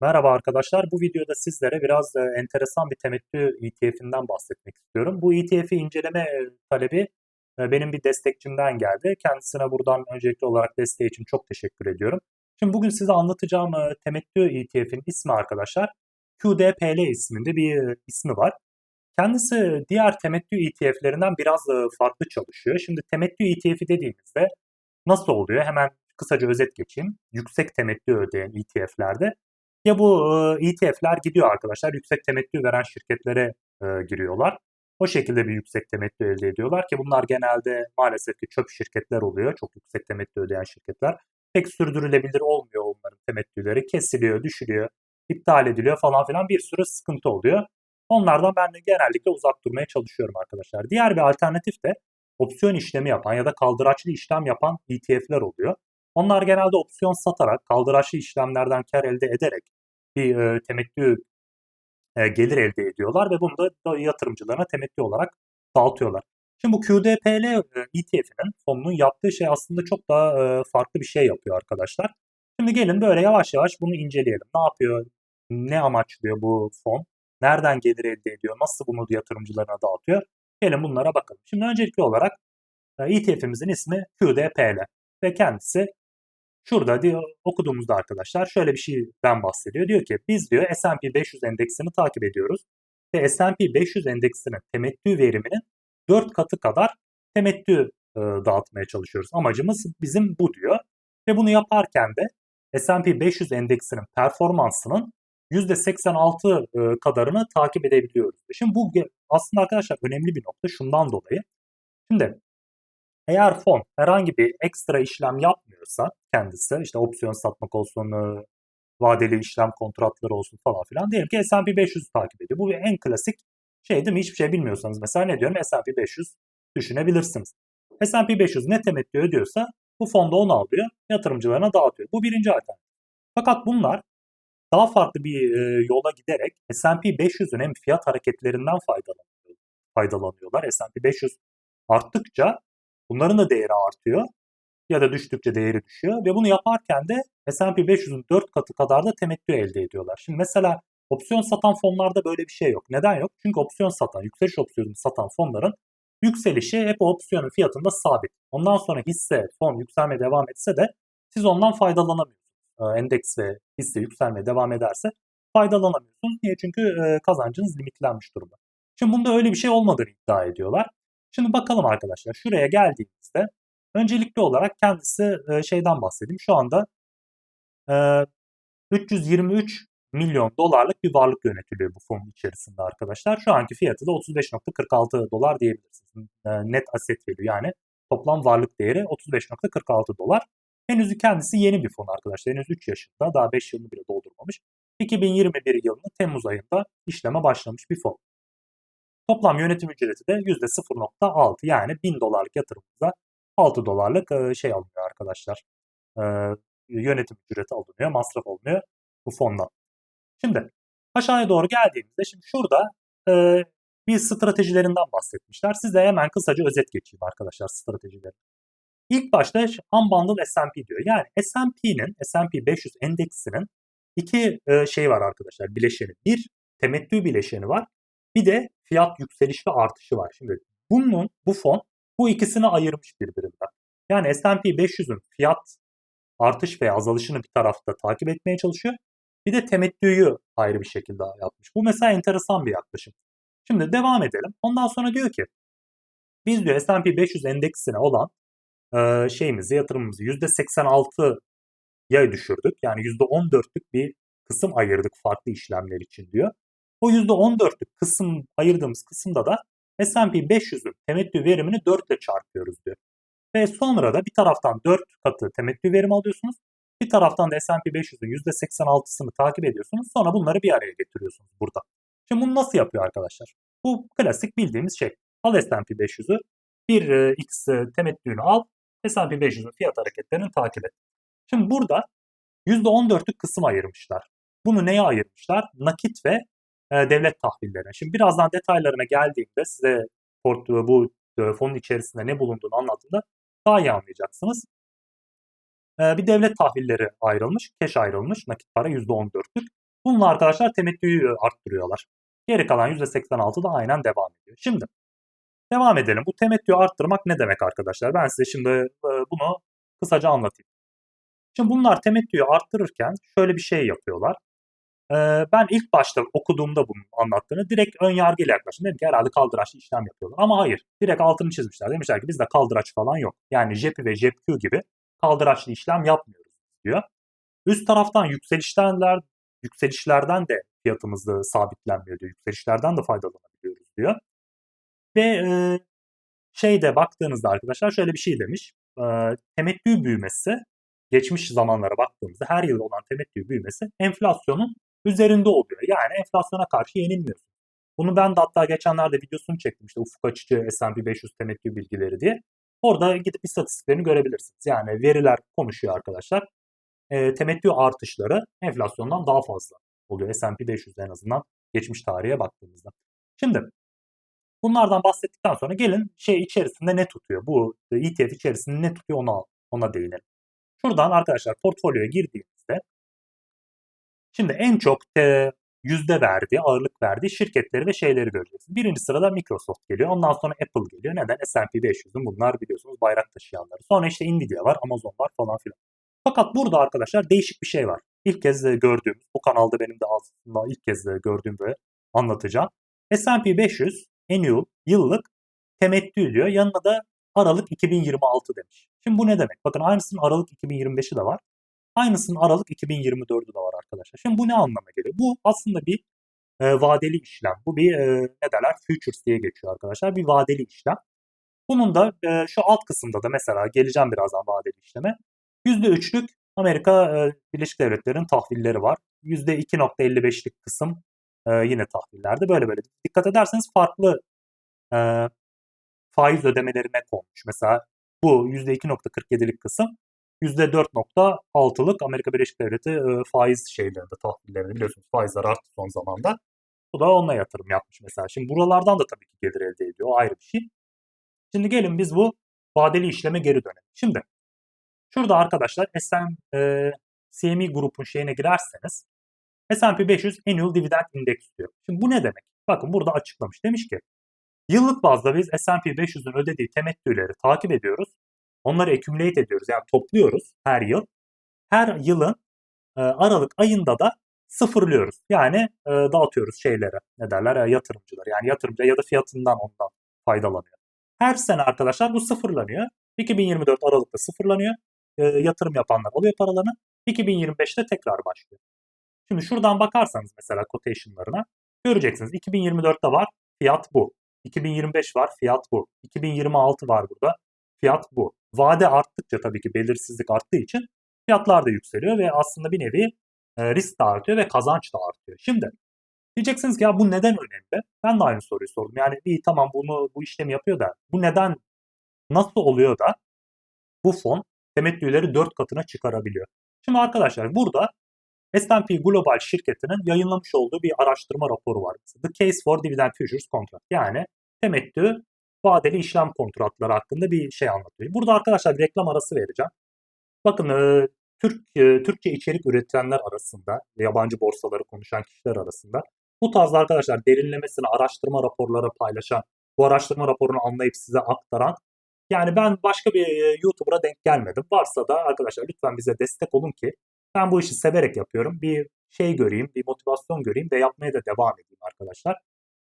Merhaba arkadaşlar. Bu videoda sizlere biraz e, enteresan bir temettü ETF'inden bahsetmek istiyorum. Bu ETF'i inceleme talebi e, benim bir destekçimden geldi. Kendisine buradan öncelikli olarak desteği için çok teşekkür ediyorum. Şimdi bugün size anlatacağım e, temettü ETF'in ismi arkadaşlar QDPL isminde bir ismi var. Kendisi diğer temettü ETF'lerinden biraz farklı çalışıyor. Şimdi temettü ETF'i dediğimizde nasıl oluyor? Hemen kısaca özet geçeyim. Yüksek temettü ödeyen ETF'lerde ya bu ETF'ler gidiyor arkadaşlar yüksek temettü veren şirketlere giriyorlar. O şekilde bir yüksek temettü elde ediyorlar ki bunlar genelde maalesef ki çöp şirketler oluyor. Çok yüksek temettü ödeyen şirketler. Pek sürdürülebilir olmuyor onların temettüleri. Kesiliyor, düşürüyor, iptal ediliyor falan filan bir sürü sıkıntı oluyor. Onlardan ben de genellikle uzak durmaya çalışıyorum arkadaşlar. Diğer bir alternatif de opsiyon işlemi yapan ya da kaldıraçlı işlem yapan ETF'ler oluyor. Onlar genelde opsiyon satarak, kaldıraçlı işlemlerden kar elde ederek bir e, temettü e, gelir elde ediyorlar ve bunu da yatırımcılarına temettü olarak dağıtıyorlar. Şimdi bu QDPL e, ETF'inin fonunun yaptığı şey aslında çok daha e, farklı bir şey yapıyor arkadaşlar. Şimdi gelin böyle yavaş yavaş bunu inceleyelim. Ne yapıyor? Ne amaçlıyor bu fon? Nereden gelir elde ediyor? Nasıl bunu yatırımcılarına dağıtıyor? Gelin bunlara bakalım. Şimdi öncelikli olarak ETF'imizin ismi QDPL ve kendisi Şurada diyor okuduğumuzda arkadaşlar şöyle bir şeyden bahsediyor. Diyor ki biz diyor S&P 500 endeksini takip ediyoruz ve S&P 500 endeksinin temettü veriminin 4 katı kadar temettü e, dağıtmaya çalışıyoruz. Amacımız bizim bu diyor. Ve bunu yaparken de S&P 500 endeksinin performansının %86 e, kadarını takip edebiliyoruz. Şimdi bu aslında arkadaşlar önemli bir nokta şundan dolayı. Şimdi eğer fon herhangi bir ekstra işlem yapmıyorsa kendisi işte opsiyon satmak olsun, vadeli işlem kontratları olsun falan filan diyelim ki S&P 500 takip ediyor. Bu en klasik şey değil mi? Hiçbir şey bilmiyorsanız mesela ne diyorum? S&P 500 düşünebilirsiniz. S&P 500 ne temettü ödüyorsa bu fonda onu alıyor, yatırımcılarına dağıtıyor. Bu birinci alternatif. Fakat bunlar daha farklı bir e, yola giderek S&P 500'ün hem fiyat hareketlerinden faydalanıyor, faydalanıyorlar. S&P 500 arttıkça Bunların da değeri artıyor ya da düştükçe değeri düşüyor ve bunu yaparken de S&P 500'ün 4 katı kadar da temettü elde ediyorlar. Şimdi mesela opsiyon satan fonlarda böyle bir şey yok. Neden yok? Çünkü opsiyon satan, yükseliş opsiyonu satan fonların yükselişi hep opsiyonun fiyatında sabit. Ondan sonra hisse, fon yükselmeye devam etse de siz ondan faydalanamıyorsunuz. Ee, endeks ve hisse yükselmeye devam ederse faydalanamıyorsunuz. Niye? Çünkü e, kazancınız limitlenmiş durumda. Şimdi bunda öyle bir şey olmadığını iddia ediyorlar. Şimdi bakalım arkadaşlar şuraya geldiğimizde öncelikli olarak kendisi e, şeyden bahsedeyim. Şu anda e, 323 milyon dolarlık bir varlık yönetiliyor bu fonun içerisinde arkadaşlar. Şu anki fiyatı da 35.46 dolar diyebilirsiniz. E, net asset value yani toplam varlık değeri 35.46 dolar. Henüz kendisi yeni bir fon arkadaşlar. Henüz 3 yaşında daha 5 yılını bile doldurmamış. 2021 yılının Temmuz ayında işleme başlamış bir fon. Toplam yönetim ücreti de %0.6 yani 1000 dolarlık yatırımımıza 6 dolarlık şey alınıyor arkadaşlar. Yönetim ücreti alınıyor, masraf alınıyor bu fondan. Şimdi aşağıya doğru geldiğimizde şimdi şurada bir stratejilerinden bahsetmişler. Size hemen kısaca özet geçeyim arkadaşlar stratejileri. İlk başta unbundled S&P diyor. Yani S&P'nin, S&P 500 endeksinin iki şey var arkadaşlar bileşeni. Bir temettü bileşeni var. Bir de fiyat yükseliş ve artışı var. Şimdi bunun bu fon bu ikisini ayırmış birbirinden. Yani S&P 500'ün fiyat artış veya azalışını bir tarafta takip etmeye çalışıyor. Bir de temettüyü ayrı bir şekilde yapmış. Bu mesela enteresan bir yaklaşım. Şimdi devam edelim. Ondan sonra diyor ki biz diyor S&P 500 endeksine olan e, şeyimizi, yatırımımızı %86'ya düşürdük. Yani %14'lük bir kısım ayırdık farklı işlemler için diyor. O %14'lük kısım ayırdığımız kısımda da S&P 500'ün temettü verimini 4 ile çarpıyoruz diyor. Ve sonra da bir taraftan 4 katı temettü verimi alıyorsunuz. Bir taraftan da S&P 500'ün %86'sını takip ediyorsunuz. Sonra bunları bir araya getiriyorsunuz burada. Şimdi bunu nasıl yapıyor arkadaşlar? Bu klasik bildiğimiz şey. Al S&P 500'ü, bir e, X e, temettüğünü al, S&P 500'ün fiyat hareketlerini takip et. Şimdi burada %14'lük kısım ayırmışlar. Bunu neye ayırmışlar? Nakit ve e, devlet tahvillerine. Şimdi birazdan detaylarına geldiğimde size port, bu e, fonun içerisinde ne bulunduğunu anlattığımda daha iyi anlayacaksınız. E, bir devlet tahvilleri ayrılmış, keş ayrılmış, nakit para %14'lük. Bununla arkadaşlar temettüyü arttırıyorlar. Geri kalan %86 da aynen devam ediyor. Şimdi devam edelim. Bu temettüyü arttırmak ne demek arkadaşlar? Ben size şimdi e, bunu kısaca anlatayım. Şimdi bunlar temettüyü arttırırken şöyle bir şey yapıyorlar. Ee, ben ilk başta okuduğumda bunun anlattığını direkt ön yargıyla yaklaştım. Dedim ki herhalde kaldıraçlı işlem yapıyorlar. Ama hayır. Direkt altını çizmişler. Demişler ki bizde kaldıraç falan yok. Yani JEPI ve JEPQ gibi kaldıraçlı işlem yapmıyoruz diyor. Üst taraftan yükselişlerden, yükselişlerden de fiyatımız da sabitlenmiyor diyor. Yükselişlerden de faydalanabiliyoruz diyor. Ve e, şeyde baktığınızda arkadaşlar şöyle bir şey demiş. E, temettü büyümesi geçmiş zamanlara baktığımızda her yıl olan temettü büyümesi enflasyonun üzerinde oluyor. Yani enflasyona karşı yenilmiyorsun. Bunu ben de hatta geçenlerde videosunu çektim işte ufuk açıcı S&P 500 temettü bilgileri diye. Orada gidip istatistiklerini görebilirsiniz. Yani veriler konuşuyor arkadaşlar. E, temettü artışları enflasyondan daha fazla oluyor. S&P 500 en azından geçmiş tarihe baktığımızda. Şimdi bunlardan bahsettikten sonra gelin şey içerisinde ne tutuyor? Bu ETF içerisinde ne tutuyor ona, ona değinelim. Şuradan arkadaşlar portfolyoya girdiğinizde şimdi en çok te, yüzde verdiği, ağırlık verdiği şirketleri ve şeyleri göreceksiniz. Birinci sırada Microsoft geliyor. Ondan sonra Apple geliyor. Neden? S&P 500'ün bunlar biliyorsunuz bayrak taşıyanları. Sonra işte Nvidia var, Amazon var falan filan. Fakat burada arkadaşlar değişik bir şey var. İlk kez gördüğüm, bu kanalda benim de aslında ilk kez gördüğüm ve anlatacağım. S&P 500 annual, yıllık temettü diyor. Yanına da Aralık 2026 demiş. Şimdi bu ne demek? Bakın aynısının Aralık 2025'i de var. Aynısının Aralık 2024'ü de var arkadaşlar. Şimdi bu ne anlama geliyor? Bu aslında bir e, vadeli işlem. Bu bir e, ne derler? Futures diye geçiyor arkadaşlar. Bir vadeli işlem. Bunun da e, şu alt kısımda da mesela geleceğim birazdan vadeli işleme. %3'lük Amerika e, Birleşik Devletleri'nin tahvilleri var. %2.55'lik kısım e, yine tahvillerde böyle böyle. Dikkat ederseniz farklı e, faiz ödemelerine konmuş. Mesela bu %2.47'lik kısım %4.6'lık Amerika Birleşik Devleti e, faiz şeylerinde, tahvillerinde biliyorsunuz faizler arttı son zamanda. Bu da onunla yatırım yapmış mesela. Şimdi buralardan da tabii ki gelir elde ediyor. Ayrı bir şey. Şimdi gelin biz bu vadeli işleme geri dönelim. Şimdi şurada arkadaşlar SM, e, CME grubun şeyine girerseniz S&P 500 Annual Dividend Index diyor. Şimdi bu ne demek? Bakın burada açıklamış. Demiş ki Yıllık bazda biz S&P 500'ün ödediği temettüleri takip ediyoruz. Onları accumulate ediyoruz yani topluyoruz her yıl. Her yılın e, Aralık ayında da sıfırlıyoruz. Yani e, dağıtıyoruz şeylere ne derler e, yatırımcılar. Yani yatırımcı ya da fiyatından ondan faydalanıyor. Her sene arkadaşlar bu sıfırlanıyor. 2024 Aralık'ta sıfırlanıyor. E, yatırım yapanlar alıyor paralarını. 2025'te tekrar başlıyor. Şimdi şuradan bakarsanız mesela quotation'larına göreceksiniz. 2024'te var fiyat bu. 2025 var fiyat bu. 2026 var burada fiyat bu. Vade arttıkça tabii ki belirsizlik arttığı için fiyatlar da yükseliyor ve aslında bir nevi e, risk de artıyor ve kazanç da artıyor. Şimdi diyeceksiniz ki ya bu neden önemli? Ben de aynı soruyu sordum. Yani iyi tamam bunu bu işlemi yapıyor da bu neden nasıl oluyor da bu fon temettüleri 4 katına çıkarabiliyor? Şimdi arkadaşlar burada S&P Global şirketinin yayınlamış olduğu bir araştırma raporu var. The Case for Dividend Futures Contract. Yani temettü vadeli işlem kontratları hakkında bir şey anlatıyor. Burada arkadaşlar bir reklam arası vereceğim. Bakın e, Türk e, Türkçe içerik üretenler arasında, yabancı borsaları konuşan kişiler arasında bu tarz arkadaşlar derinlemesine araştırma raporları paylaşan, bu araştırma raporunu anlayıp size aktaran yani ben başka bir e, YouTuber'a denk gelmedim. Varsa da arkadaşlar lütfen bize destek olun ki ben bu işi severek yapıyorum. Bir şey göreyim, bir motivasyon göreyim ve yapmaya da devam edeyim arkadaşlar.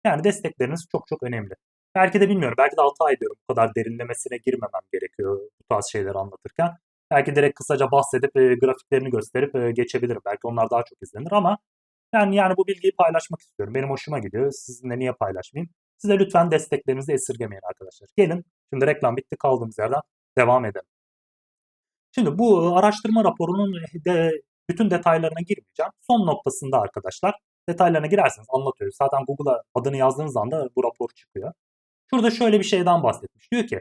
Yani destekleriniz çok çok önemli. Belki de bilmiyorum. Belki de hata ediyorum. Bu kadar derinlemesine girmemem gerekiyor bu tarz şeyleri anlatırken. Belki direkt kısaca bahsedip e, grafiklerini gösterip e, geçebilirim. Belki onlar daha çok izlenir ama ben yani bu bilgiyi paylaşmak istiyorum. Benim hoşuma gidiyor. Sizinle niye paylaşmayayım? Size lütfen desteklerinizi esirgemeyin arkadaşlar. Gelin şimdi reklam bitti kaldığımız yerden devam edelim. Şimdi bu araştırma raporunun de, bütün detaylarına girmeyeceğim. Son noktasında arkadaşlar detaylarına girerseniz anlatıyoruz. Zaten Google'a adını yazdığınız anda bu rapor çıkıyor. Şurada şöyle bir şeyden bahsetmiş. Diyor ki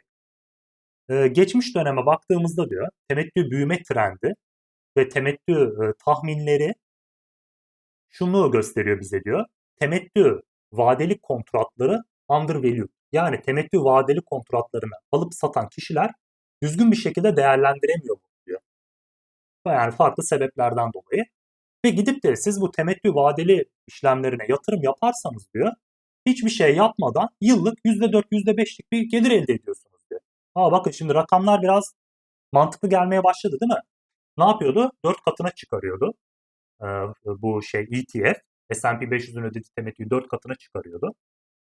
e, geçmiş döneme baktığımızda diyor temettü büyüme trendi ve temettü e, tahminleri şunu gösteriyor bize diyor. Temettü vadeli kontratları undervalued. Yani temettü vadeli kontratlarını alıp satan kişiler düzgün bir şekilde değerlendiremiyor bu diyor. Yani farklı sebeplerden dolayı. Ve gidip de siz bu temettü vadeli işlemlerine yatırım yaparsanız diyor, hiçbir şey yapmadan yıllık %4, %5'lik bir gelir elde ediyorsunuz diyor. Aa bakın şimdi rakamlar biraz mantıklı gelmeye başladı değil mi? Ne yapıyordu? 4 katına çıkarıyordu. Ee, bu şey ETF. S&P 500'ün ödediği temettüyü 4 katına çıkarıyordu.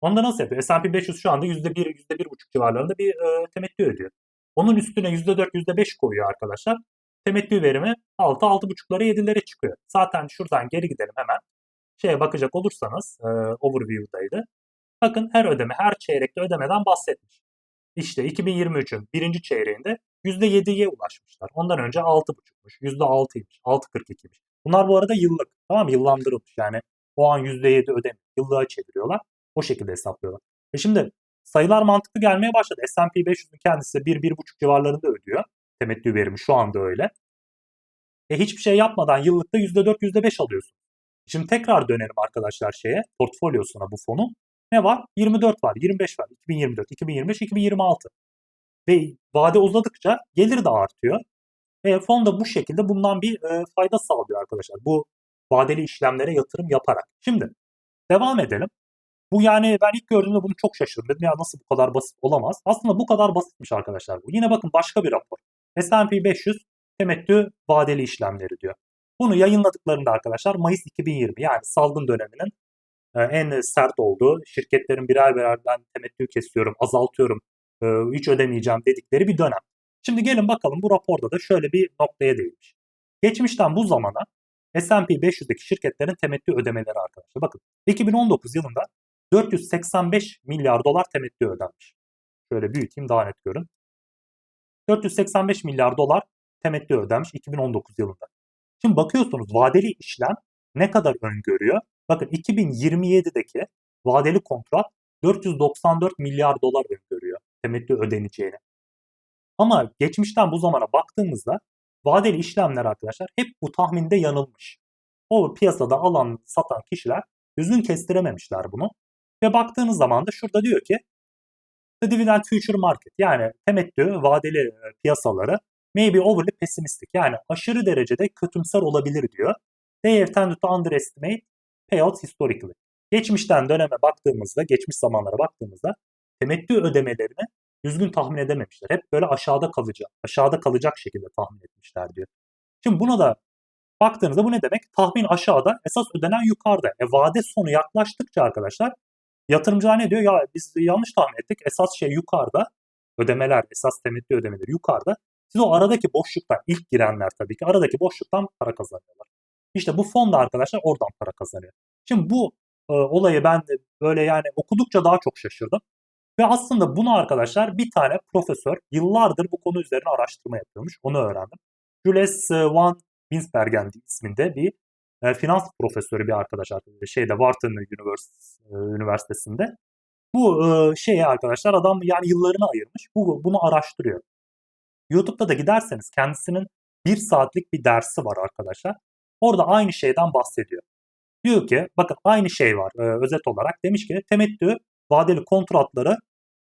Onda nasıl yapıyor? S&P 500 şu anda %1, %1,5 civarlarında bir e, temettü ödüyor. Onun üstüne %4, %5 koyuyor arkadaşlar. Temettü verimi 6, 6,5'lara 7'lere çıkıyor. Zaten şuradan geri gidelim hemen. Şeye bakacak olursanız e, overview'daydı. Bakın her ödeme, her çeyrekte ödemeden bahsetmiş. İşte 2023'ün birinci çeyreğinde %7'ye ulaşmışlar. Ondan önce 6,5'muş, %6'ymış, 6,42'ymiş. Bunlar bu arada yıllık. Tamam mı? Yıllandırılmış. Yani o an %7 ödeme. Yıllığa çeviriyorlar. O şekilde hesaplıyorlar. E şimdi sayılar mantıklı gelmeye başladı. S&P 500'ün kendisi 1-1,5 civarlarında ödüyor. Temettü verimi şu anda öyle. E hiçbir şey yapmadan yıllıkta %4, %5 alıyorsun. Şimdi tekrar dönelim arkadaşlar şeye, portfolyosuna bu fonun. Ne var? 24 var, 25 var, 2024, 2025, 2026. Ve vade uzadıkça gelir de artıyor. Ve fon da bu şekilde bundan bir e, fayda sağlıyor arkadaşlar. Bu vadeli işlemlere yatırım yaparak. Şimdi devam edelim. Bu yani ben ilk gördüğümde bunu çok şaşırdım. Dedim ya nasıl bu kadar basit olamaz. Aslında bu kadar basitmiş arkadaşlar bu. Yine bakın başka bir rapor. S&P 500 temettü vadeli işlemleri diyor. Bunu yayınladıklarında arkadaşlar Mayıs 2020 yani salgın döneminin e, en sert olduğu şirketlerin birer birer ben temettü kesiyorum, azaltıyorum, e, hiç ödemeyeceğim dedikleri bir dönem. Şimdi gelin bakalım bu raporda da şöyle bir noktaya değinmiş. Geçmişten bu zamana S&P 500'deki şirketlerin temettü ödemeleri arkadaşlar. Bakın 2019 yılında 485 milyar dolar temettü ödenmiş. Şöyle büyüteyim daha net görün. 485 milyar dolar temettü ödenmiş 2019 yılında. Şimdi bakıyorsunuz vadeli işlem ne kadar öngörüyor? Bakın 2027'deki vadeli kontrat 494 milyar dolar öngörüyor temettü ödeneceğini. Ama geçmişten bu zamana baktığımızda vadeli işlemler arkadaşlar hep bu tahminde yanılmış. O piyasada alan satan kişiler düzgün kestirememişler bunu. Ve baktığınız zaman da şurada diyor ki The Dividend Future Market yani temettü vadeli e, piyasaları maybe overly pessimistic yani aşırı derecede kötümser olabilir diyor. They have tended to underestimate payouts historically. Geçmişten döneme baktığımızda, geçmiş zamanlara baktığımızda temettü ödemelerini düzgün tahmin edememişler. Hep böyle aşağıda kalacak, aşağıda kalacak şekilde tahmin etmişler diyor. Şimdi buna da baktığınızda bu ne demek? Tahmin aşağıda, esas ödenen yukarıda. E vade sonu yaklaştıkça arkadaşlar yatırımcılar ne diyor? Ya biz yanlış tahmin ettik. Esas şey yukarıda. Ödemeler, esas temettü ödemeleri yukarıda. Siz o aradaki boşluktan, ilk girenler tabii ki aradaki boşluktan para kazanıyorlar. İşte bu fon da arkadaşlar oradan para kazanıyor. Şimdi bu e, olayı ben de böyle yani okudukça daha çok şaşırdım. Ve aslında bunu arkadaşlar bir tane profesör yıllardır bu konu üzerine araştırma yapıyormuş. Onu öğrendim. Jules Van Winsbergen isminde bir e, finans profesörü bir arkadaş arkadaşlar. Şeyde Wharton e, Üniversitesi'nde. Bu e, şeye arkadaşlar adam yani yıllarını ayırmış. Bu, bunu araştırıyor. YouTube'da da giderseniz kendisinin bir saatlik bir dersi var arkadaşlar. Orada aynı şeyden bahsediyor. Diyor ki bakın aynı şey var e, özet olarak. Demiş ki temettü vadeli kontratları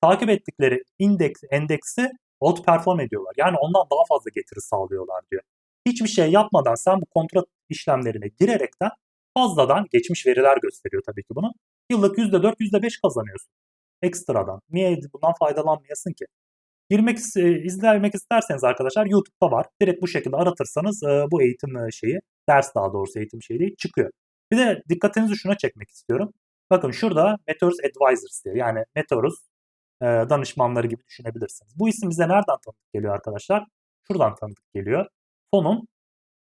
takip ettikleri indeks, endeksi outperform ediyorlar. Yani ondan daha fazla getiri sağlıyorlar diyor. Hiçbir şey yapmadan sen bu kontrat işlemlerine girerekten fazladan geçmiş veriler gösteriyor tabii ki bunu. Yıllık %4, %5 kazanıyorsun. Ekstradan. Niye bundan faydalanmayasın ki? Girmek, izlemek isterseniz arkadaşlar YouTube'da var. Direkt bu şekilde aratırsanız bu eğitim şeyi, ders daha doğrusu eğitim şeyi değil, çıkıyor. Bir de dikkatinizi şuna çekmek istiyorum. Bakın şurada Meteorus Advisors diye yani Meteorus danışmanları gibi düşünebilirsiniz. Bu isim bize nereden tanıdık geliyor arkadaşlar? Şuradan tanıdık geliyor. Fonun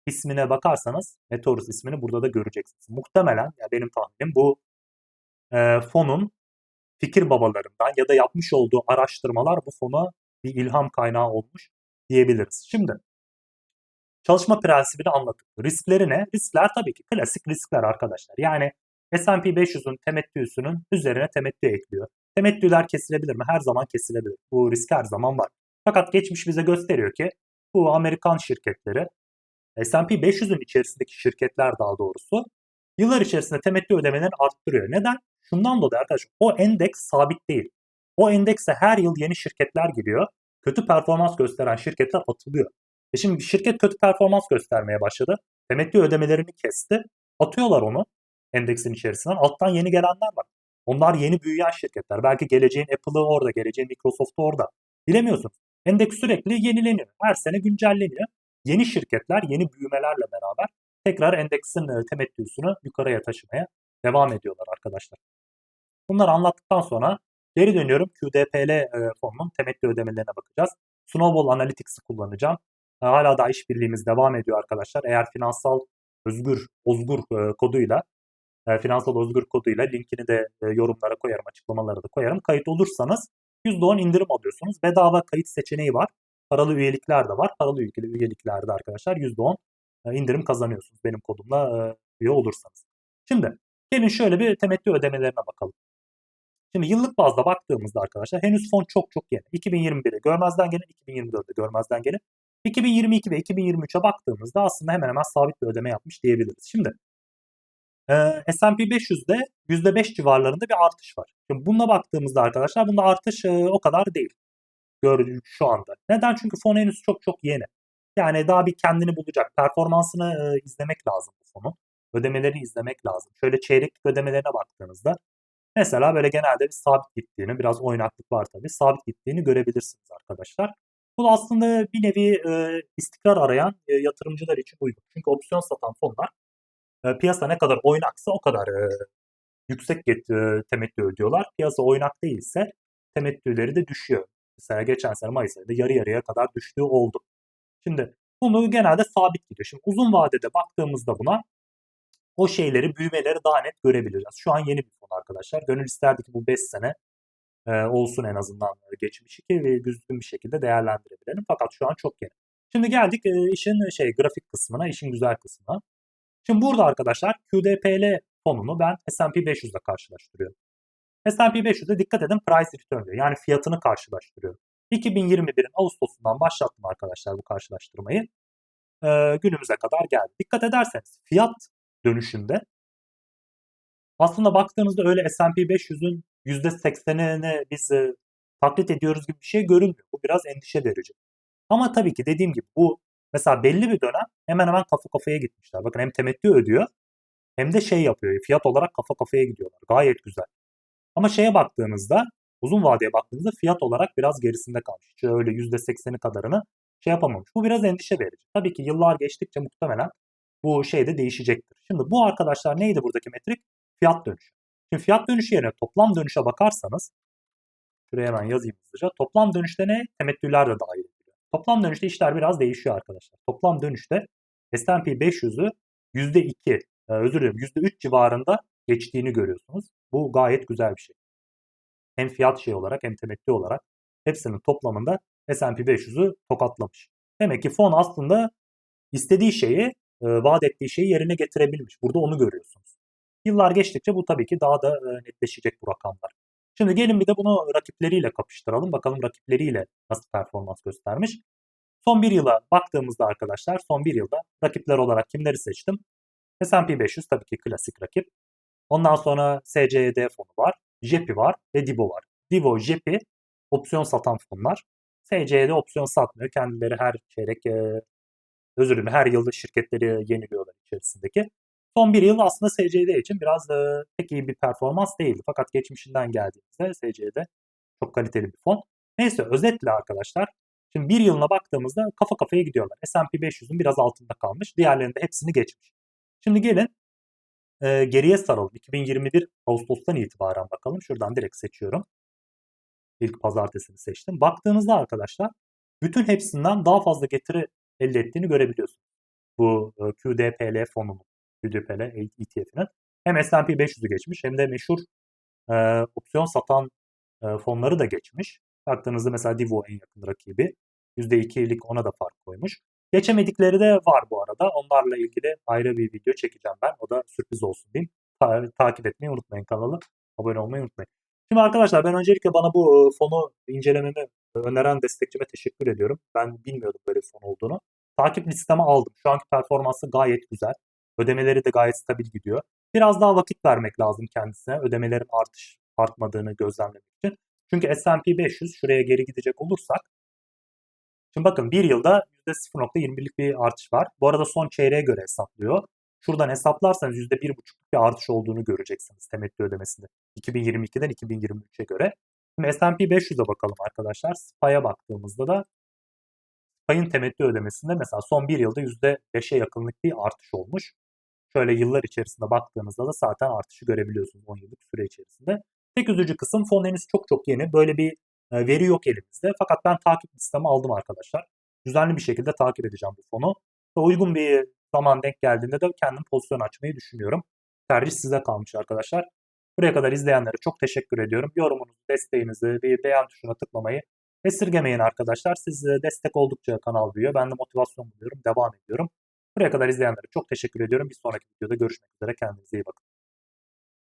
ismine bakarsanız Meteorus ismini burada da göreceksiniz. Muhtemelen yani benim tahminim bu e, fonun fikir babalarından ya da yapmış olduğu araştırmalar bu fona bir ilham kaynağı olmuş diyebiliriz. Şimdi çalışma prensibini anlattık. Riskleri ne? Riskler tabii ki klasik riskler arkadaşlar. Yani S&P 500'ün temettüsünün üzerine temettü ekliyor. Temettüler kesilebilir mi? Her zaman kesilebilir. Bu risk her zaman var. Fakat geçmiş bize gösteriyor ki bu Amerikan şirketleri S&P 500'ün içerisindeki şirketler daha doğrusu yıllar içerisinde temettü ödemelerini arttırıyor. Neden? Şundan dolayı arkadaşlar o endeks sabit değil. O endekse her yıl yeni şirketler giriyor. Kötü performans gösteren şirketler atılıyor. E şimdi şirket kötü performans göstermeye başladı. temettü ödemelerini kesti. Atıyorlar onu endeksin içerisinden. Alttan yeni gelenler var. Onlar yeni büyüyen şirketler. Belki geleceğin Apple'ı orada, geleceğin Microsoft'u orada. Bilemiyorsunuz. Endeks sürekli yenileniyor. Her sene güncelleniyor. Yeni şirketler, yeni büyümelerle beraber tekrar endeksin e, temettüsünü yukarıya taşımaya devam ediyorlar arkadaşlar. Bunları anlattıktan sonra geri dönüyorum. QDPL e, fonunun temettü ödemelerine bakacağız. Snowball Analytics'i kullanacağım. E, hala da işbirliğimiz devam ediyor arkadaşlar. Eğer finansal özgür, ozgur e, koduyla e, finansal özgür koduyla linkini de e, yorumlara koyarım, açıklamalara da koyarım. Kayıt olursanız %10 indirim alıyorsunuz. Bedava kayıt seçeneği var. Paralı üyelikler de var. Paralı üyeliklerde arkadaşlar %10 e, indirim kazanıyorsunuz benim kodumla e, üye olursanız. Şimdi gelin şöyle bir temettü ödemelerine bakalım. Şimdi yıllık bazda baktığımızda arkadaşlar henüz fon çok çok yeni. 2021'e görmezden gelin, 2024'e görmezden gelin. 2022 ve 2023'e baktığımızda aslında hemen hemen sabit bir ödeme yapmış diyebiliriz. Şimdi e, S&P 500'de %5 civarlarında bir artış var. Şimdi bununla baktığımızda arkadaşlar bunda artış e, o kadar değil. Gördüğünüz şu anda. Neden? Çünkü fon henüz çok çok yeni. Yani daha bir kendini bulacak. Performansını e, izlemek lazım bu fonun. Ödemeleri izlemek lazım. Şöyle çeyreklik ödemelerine baktığınızda mesela böyle genelde bir sabit gittiğini, biraz oynaklık var tabii, sabit gittiğini görebilirsiniz arkadaşlar. Bu da aslında bir nevi e, istikrar arayan e, yatırımcılar için uygun. Çünkü opsiyon satan fonlar e, piyasa ne kadar oynaksa o kadar e, yüksek get, e, temettü ödüyorlar. Piyasa oynak değilse temettüleri de düşüyor. Mesela geçen sene Mayıs ayında yarı yarıya kadar düştüğü oldu. Şimdi bunu genelde sabit gidiyor. Şimdi uzun vadede baktığımızda buna o şeyleri, büyümeleri daha net görebileceğiz. Şu an yeni bir fon arkadaşlar. Gönül isterdi ki bu 5 sene e, olsun en azından geçmişi ki ve düzgün bir şekilde değerlendirebilelim. Fakat şu an çok yeni. Şimdi geldik e, işin şey grafik kısmına, işin güzel kısmına. Şimdi burada arkadaşlar QDPL fonunu ben S&P 500 ile karşılaştırıyorum. S&P 500'e dikkat edin price return diyor. Yani fiyatını karşılaştırıyorum. 2021'in Ağustos'undan başlattım arkadaşlar bu karşılaştırmayı. Ee, günümüze kadar geldi. Dikkat ederseniz fiyat dönüşünde aslında baktığınızda öyle S&P 500'ün %80'ini biz e, taklit ediyoruz gibi bir şey görünmüyor. Bu biraz endişe verici. Ama tabii ki dediğim gibi bu mesela belli bir dönem hemen hemen kafa kafaya gitmişler. Bakın hem temettü ödüyor hem de şey yapıyor. Fiyat olarak kafa kafaya gidiyorlar. Gayet güzel. Ama şeye baktığınızda uzun vadeye baktığınızda fiyat olarak biraz gerisinde kalmış. Hiç öyle %80'i kadarını şey yapamamış. Bu biraz endişe verici. Tabii ki yıllar geçtikçe muhtemelen bu şey de değişecektir. Şimdi bu arkadaşlar neydi buradaki metrik? Fiyat dönüşü. Şimdi fiyat dönüşü yerine toplam dönüşe bakarsanız şuraya hemen yazayım hızlıca. Toplam dönüşte ne? Temettüler de dahil ediliyor. Toplam dönüşte işler biraz değişiyor arkadaşlar. Toplam dönüşte S&P 500'ü %2, e, özür dilerim %3 civarında geçtiğini görüyorsunuz. Bu gayet güzel bir şey. Hem fiyat şey olarak hem temettü olarak hepsinin toplamında S&P 500'ü tokatlamış. Demek ki fon aslında istediği şeyi, e, vaat ettiği şeyi yerine getirebilmiş. Burada onu görüyorsunuz. Yıllar geçtikçe bu tabii ki daha da e, netleşecek bu rakamlar. Şimdi gelin bir de bunu rakipleriyle kapıştıralım. Bakalım rakipleriyle nasıl performans göstermiş. Son bir yıla baktığımızda arkadaşlar son bir yılda rakipler olarak kimleri seçtim? S&P 500 tabii ki klasik rakip. Ondan sonra SCD fonu var, JEPI var ve DIBO var. DIBO, JEPI opsiyon satan fonlar. SCD opsiyon satmıyor. Kendileri her çeyrek e, özür dilerim her yılda şirketleri yeniliyorlar içerisindeki. Son bir yıl aslında SCD için biraz e, pek iyi bir performans değildi. Fakat geçmişinden geldiğimizde SCD çok kaliteli bir fon. Neyse özetle arkadaşlar Şimdi bir yılına baktığımızda kafa kafaya gidiyorlar. S&P 500'ün biraz altında kalmış. Diğerlerinde hepsini geçmiş. Şimdi gelin e, geriye saralım. 2021 Ağustos'tan itibaren bakalım. Şuradan direkt seçiyorum. İlk pazartesini seçtim. Baktığınızda arkadaşlar bütün hepsinden daha fazla getiri elde ettiğini görebiliyorsunuz. Bu e, QDPL fonunun, QDPL ETF'inin hem S&P 500'ü geçmiş hem de meşhur e, opsiyon satan e, fonları da geçmiş. Baktığınızda mesela Divo en yakın rakibi. %2'lik ona da fark koymuş. Geçemedikleri de var bu arada. Onlarla ilgili ayrı bir video çekeceğim ben. O da sürpriz olsun diyeyim. Ta- takip etmeyi unutmayın kanalı. Abone olmayı unutmayın. Şimdi arkadaşlar ben öncelikle bana bu fonu incelememi öneren destekçime teşekkür ediyorum. Ben bilmiyordum böyle bir fon olduğunu. Takip listeme aldım. Şu anki performansı gayet güzel. Ödemeleri de gayet stabil gidiyor. Biraz daha vakit vermek lazım kendisine. Ödemelerin artış artmadığını gözlemlemek için. Çünkü S&P 500 şuraya geri gidecek olursak Şimdi bakın bir yılda %0.21'lik bir artış var. Bu arada son çeyreğe göre hesaplıyor. Şuradan hesaplarsanız %1.5'luk bir artış olduğunu göreceksiniz temettü ödemesinde. 2022'den 2023'e göre. Şimdi S&P 500'e bakalım arkadaşlar. SPY'a baktığımızda da SPY'ın temettü ödemesinde mesela son bir yılda %5'e yakınlık bir artış olmuş. Şöyle yıllar içerisinde baktığınızda da zaten artışı görebiliyorsunuz 10 yıllık süre içerisinde. Tek üzücü kısım fon henüz çok çok yeni. Böyle bir e, veri yok elimizde. Fakat ben takip listeme aldım arkadaşlar. Düzenli bir şekilde takip edeceğim bu fonu. Uygun bir zaman denk geldiğinde de kendim pozisyon açmayı düşünüyorum. Tercih size kalmış arkadaşlar. Buraya kadar izleyenlere çok teşekkür ediyorum. Yorumunuzu, desteğinizi, bir beğen tuşuna tıklamayı esirgemeyin arkadaşlar. Siz e, destek oldukça kanal büyüyor. Ben de motivasyon buluyorum. Devam ediyorum. Buraya kadar izleyenlere çok teşekkür ediyorum. Bir sonraki videoda görüşmek üzere. Kendinize iyi bakın.